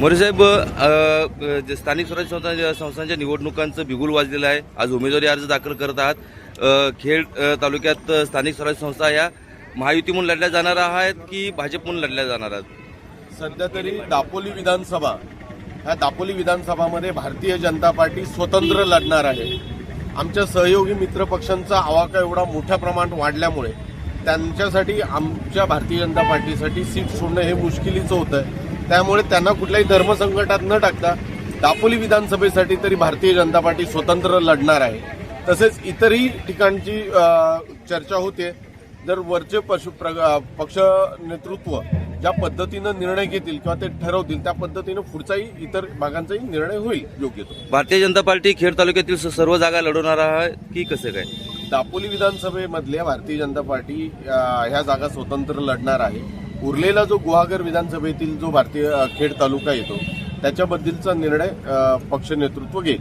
मोरे साहेब जे स्थानिक स्वराज्य संस्था संस्थांच्या निवडणुकांचं बिगुल वाजलेलं आहे. आज उमेदवारी अर्ज दाखल करत आहात. खेड तालुक्यात स्थानिक स्वराज्य संस्था या महायुती म्हणून लढल्या जाणार आहेत की भाजप म्हणून लढल्या जाणार आहेत? सध्या तरी दापोली विधानसभा ह्या दापोली विधानसभामध्ये भारतीय जनता पार्टी स्वतंत्र लढणार आहे. आमच्या सहयोगी मित्र पक्षांचा आवाका एवढा मोठ्या प्रमाणात वाढल्यामुळे त्यांच्यासाठी आमच्या भारतीय जनता पार्टीसाठी सीट सोडणं हे मुश्किलीचं होतं आहे त्यामुळे त्यांना कुठल्याही धर्मसंकटात न टाकता दापोली विधानसभेसाठी तरी भारतीय जनता पार्टी स्वतंत्र लढणार आहे. तसेच इतरही ठिकाणची चर्चा होते. जर वरचे पशु पक्ष नेतृत्व ज्या पद्धतीनं निर्णय घेतील किंवा ते ठरवतील त्या पद्धतीनं पुढचाही इतर भागांचाही निर्णय होईल योग्य तो. भारतीय जनता पार्टी खेड तालुक्यातील सर्व जागा लढवणार आहे की कसं काय? दापोली विधानसभेमधल्या भारतीय जनता पार्टी ह्या जागा स्वतंत्र लढणार आहे. उरलेला जो गुहागर विधानसभेतील जो भारतीय खेड तालुका येतो त्याच्याबद्दलचा निर्णय पक्ष नेतृत्व घेईल.